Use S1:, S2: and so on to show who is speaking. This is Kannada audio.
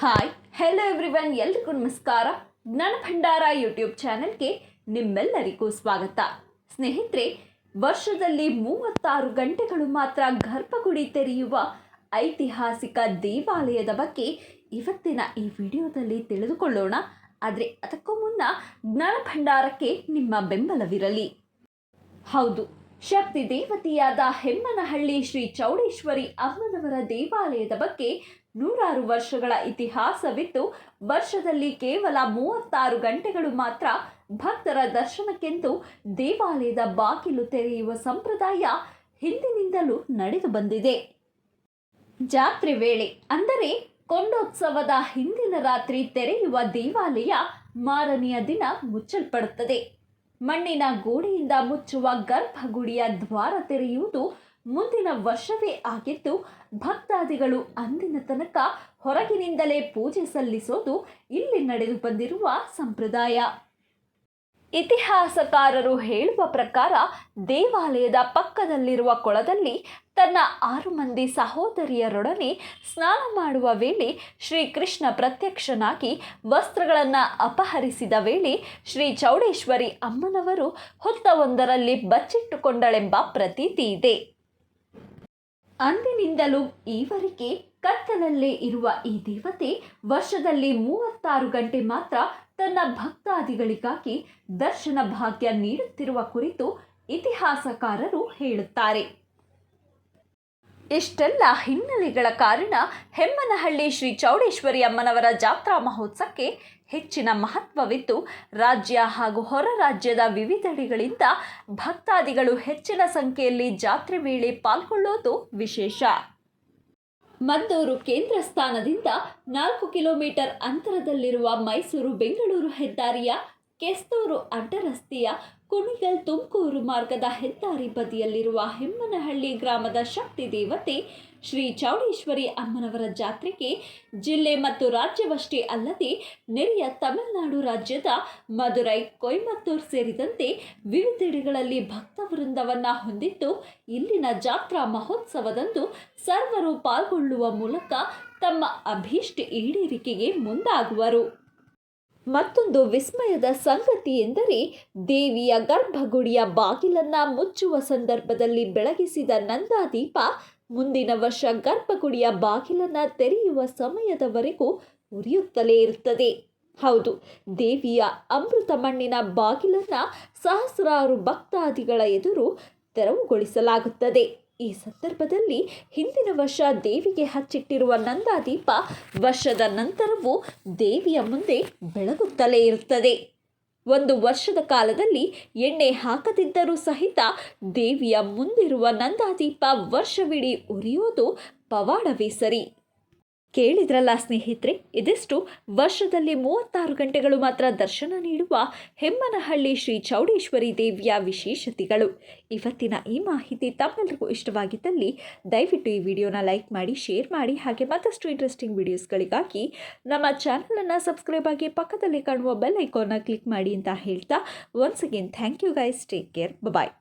S1: ಹಾಯ್ ಹೆಲೋ ಎವ್ರಿವನ್ ಎಲ್ರಿಗೂ ನಮಸ್ಕಾರ. ಜ್ಞಾನ ಭಂಡಾರ ಯೂಟ್ಯೂಬ್ ಚಾನೆಲ್ಗೆ ನಿಮ್ಮೆಲ್ಲರಿಗೂ ಸ್ವಾಗತ. ಸ್ನೇಹಿತರೆ, ವರ್ಷದಲ್ಲಿ ಮೂವತ್ತಾರು ಗಂಟೆಗಳು ಮಾತ್ರ ಗರ್ಭಗುಡಿ ತೆರೆಯುವ ಐತಿಹಾಸಿಕ ದೇವಾಲಯದ ಬಗ್ಗೆ ಇವತ್ತಿನ ಈ ವಿಡಿಯೋದಲ್ಲಿ ತಿಳಿದುಕೊಳ್ಳೋಣ. ಆದರೆ ಅದಕ್ಕೂ ಮುನ್ನ ಜ್ಞಾನ ಭಂಡಾರಕ್ಕೆ ನಿಮ್ಮ ಬೆಂಬಲವಿರಲಿ. ಹೌದು ಶಕ್ತಿ ದೇವತೆಯಾದ ಹೆಮ್ಮನಹಳ್ಳಿ ಶ್ರೀ ಚೌಡೇಶ್ವರಿ ಅಮ್ಮನವರ ದೇವಾಲಯದ ಬಗ್ಗೆ ನೂರಾರು ವರ್ಷಗಳ ಇತಿಹಾಸವಿದ್ದು, ವರ್ಷದಲ್ಲಿ ಕೇವಲ ಮೂವತ್ತಾರು ಗಂಟೆಗಳು ಮಾತ್ರ ಭಕ್ತರ ದರ್ಶನಕ್ಕೆಂದು ದೇವಾಲಯದ ಬಾಗಿಲು ತೆರೆಯುವ ಸಂಪ್ರದಾಯ ಹಿಂದಿನಿಂದಲೂ ನಡೆದು ಬಂದಿದೆ. ಜಾತ್ರೆ ವೇಳೆ, ಅಂದರೆ ಕೊಂಡೋತ್ಸವದ ಹಿಂದಿನ ರಾತ್ರಿ ತೆರೆಯುವ ದೇವಾಲಯ ಮಾರನೆಯ ದಿನ ಮುಚ್ಚಲ್ಪಡುತ್ತದೆ. ಮಣ್ಣಿನ ಗೋಡೆಯಿಂದ ಮುಚ್ಚುವ ಗರ್ಭಗುಡಿಯ ದ್ವಾರ ತೆರೆಯುವುದು ಮುಂದಿನ ವರ್ಷವೇ ಆಗಿದ್ದು, ಭಕ್ತಾದಿಗಳು ಅಂದಿನ ತನಕ ಹೊರಗಿನಿಂದಲೇ ಪೂಜೆ ಸಲ್ಲಿಸೋದು ಇಲ್ಲಿ ನಡೆದು ಬಂದಿರುವ ಸಂಪ್ರದಾಯ. ಇತಿಹಾಸಕಾರರು ಹೇಳುವ ಪ್ರಕಾರ ದೇವಾಲಯದ ಪಕ್ಕದಲ್ಲಿರುವ ಕೊಳದಲ್ಲಿ ತನ್ನ ಆರು ಮಂದಿ ಸಹೋದರಿಯರೊಡನೆ ಸ್ನಾನ ಮಾಡುವ ವೇಳೆ ಶ್ರೀಕೃಷ್ಣ ಪ್ರತ್ಯಕ್ಷನಾಗಿ ವಸ್ತ್ರಗಳನ್ನು ಅಪಹರಿಸಿದ ವೇಳೆ ಶ್ರೀ ಚೌಡೇಶ್ವರಿ ಅಮ್ಮನವರು ಹೊತ್ತ ಒಂದರಲ್ಲಿ ಬಚ್ಚಿಟ್ಟುಕೊಂಡಳೆಂಬ ಪ್ರತೀತಿ ಇದೆ. ಅಂದಿನಿಂದಲೂ ಈವರೆಗೆ ಕತ್ತಲಲ್ಲೇ ಇರುವ ಈ ದೇವತೆ ವರ್ಷದಲ್ಲಿ ಮೂವತ್ತಾರು ಗಂಟೆ ಮಾತ್ರ ತನ್ನ ಭಕ್ತಾದಿಗಳಿಗಾಗಿ ದರ್ಶನ ಭಾಗ್ಯ ನೀಡುತ್ತಿರುವ ಕುರಿತು ಇತಿಹಾಸಕಾರರು ಹೇಳುತ್ತಾರೆ. ಇಷ್ಟೆಲ್ಲ ಹಿನ್ನೆಲೆಗಳ ಕಾರಣ ಹೆಮ್ಮನಹಳ್ಳಿ ಶ್ರೀ ಚೌಡೇಶ್ವರಿ ಅಮ್ಮನವರ ಜಾತ್ರಾ ಮಹೋತ್ಸವಕ್ಕೆ ಹೆಚ್ಚಿನ ಮಹತ್ವವಿದ್ದು, ರಾಜ್ಯ ಹಾಗೂ ಹೊರ ರಾಜ್ಯದ ವಿವಿಧೆಡೆಗಳಿಂದ ಭಕ್ತಾದಿಗಳು ಹೆಚ್ಚಿನ ಸಂಖ್ಯೆಯಲ್ಲಿ ಜಾತ್ರೆ ವೇಳೆ ಪಾಲ್ಗೊಳ್ಳೋದು ವಿಶೇಷ. ಮದ್ದೂರು ಕೇಂದ್ರ ಸ್ಥಾನದಿಂದ ನಾಲ್ಕು ಕಿಲೋಮೀಟರ್ ಅಂತರದಲ್ಲಿರುವ ಮೈಸೂರು ಬೆಂಗಳೂರು ಹೆದ್ದಾರಿಯ ಕೆಸ್ತೂರು ಅಡ್ಡರಸ್ತೆಯ ಕುಣಿಗಲ್ ತುಮಕೂರು ಮಾರ್ಗದ ಹೆದ್ದಾರಿ ಬದಿಯಲ್ಲಿರುವ ಹೆಮ್ಮನಹಳ್ಳಿ ಗ್ರಾಮದ ಶಕ್ತಿ ದೇವತೆ ಶ್ರೀ ಚೌಡೇಶ್ವರಿ ಅಮ್ಮನವರ ಜಾತ್ರೆಗೆ ಜಿಲ್ಲೆ ಮತ್ತು ರಾಜ್ಯವಷ್ಟೇ ಅಲ್ಲದೆ ನೆರೆಯ ತಮಿಳುನಾಡು ರಾಜ್ಯದ ಮಧುರೈ, ಕೊಯಮತ್ತೂರು ಸೇರಿದಂತೆ ವಿವಿಧೆಡೆಗಳಲ್ಲಿ ಭಕ್ತ ವೃಂದವನ್ನ ಹೊಂದಿದ್ದು, ಇಲ್ಲಿನ ಜಾತ್ರಾ ಮಹೋತ್ಸವದಂದು ಸರ್ವರು ಪಾಲ್ಗೊಳ್ಳುವ ಮೂಲಕ ತಮ್ಮ ಅಭೀಷ್ಟ ಈಡೇರಿಕೆಗೆ ಮುಂದಾಗುವರು. ಮತ್ತೊಂದು ವಿಸ್ಮಯದ ಸಂಗತಿ ಎಂದರೆ ದೇವಿಯ ಗರ್ಭಗುಡಿಯ ಬಾಗಿಲನ್ನ ಮುಚ್ಚುವ ಸಂದರ್ಭದಲ್ಲಿ ಬೆಳಗಿಸಿದ ನಂದಾದೀಪ ಮುಂದಿನ ವರ್ಷ ಗರ್ಭಗುಡಿಯ ಬಾಗಿಲನ್ನ ತೆರೆಯುವ ಸಮಯದವರೆಗೂ ಉರಿಯುತ್ತಲೇ ಇರುತ್ತದೆ. ಹೌದು, ದೇವಿಯ ಅಮೃತ ಮಣ್ಣಿನ ಬಾಗಿಲನ್ನ ಸಹಸ್ರಾರು ಭಕ್ತಾದಿಗಳ ಎದುರು ತೆರವುಗೊಳಿಸಲಾಗುತ್ತದೆ. ಈ ಸಂದರ್ಭದಲ್ಲಿ ಹಿಂದಿನ ವರ್ಷ ದೇವಿಗೆ ಹಚ್ಚಿಟ್ಟಿರುವ ನಂದಾದೀಪ ವರ್ಷದ ನಂತರವೂ ದೇವಿಯ ಮುಂದೆ ಬೆಳಗುತ್ತಲೇ ಇರುತ್ತದೆ. ಒಂದು ವರ್ಷದ ಕಾಲದಲ್ಲಿ ಎಣ್ಣೆ ಹಾಕದಿದ್ದರೂ ಸಹಿತ ದೇವಿಯ ಮುಂದಿರುವ ನಂದಾದೀಪ ವರ್ಷವಿಡೀ ಉರಿಯೋದು ಪವಾಡವೇ ಸರಿ. ಕೇಳಿದ್ರಲ್ಲ ಸ್ನೇಹಿತರೆ, ಇದಿಷ್ಟು ವರ್ಷದಲ್ಲಿ ಮೂವತ್ತಾರು ಗಂಟೆಗಳು ಮಾತ್ರ ದರ್ಶನ ನೀಡುವ ಹೆಮ್ಮನಹಳ್ಳಿ ಶ್ರೀ ಚೌಡೇಶ್ವರಿ ದೇವಿಯ ವಿಶೇಷತೆಗಳು. ಇವತ್ತಿನ ಈ ಮಾಹಿತಿ ತಮ್ಮೆಲ್ಲರಿಗೂ ಇಷ್ಟವಾಗಿದ್ದಲ್ಲಿ ದಯವಿಟ್ಟು ಈ ವಿಡಿಯೋನ ಲೈಕ್ ಮಾಡಿ, ಶೇರ್ ಮಾಡಿ, ಹಾಗೆ ಮತ್ತಷ್ಟು ಇಂಟ್ರೆಸ್ಟಿಂಗ್ ವಿಡಿಯೋಸ್ಗಳಿಗಾಗಿ ನಮ್ಮ ಚಾನಲನ್ನು ಸಬ್ಸ್ಕ್ರೈಬ್ ಆಗಿ ಪಕ್ಕದಲ್ಲಿ ಕಾಣುವ ಬೆಲ್ ಐಕಾನ್ನ ಕ್ಲಿಕ್ ಮಾಡಿ ಅಂತ ಹೇಳ್ತಾ once again thank you guys take care bye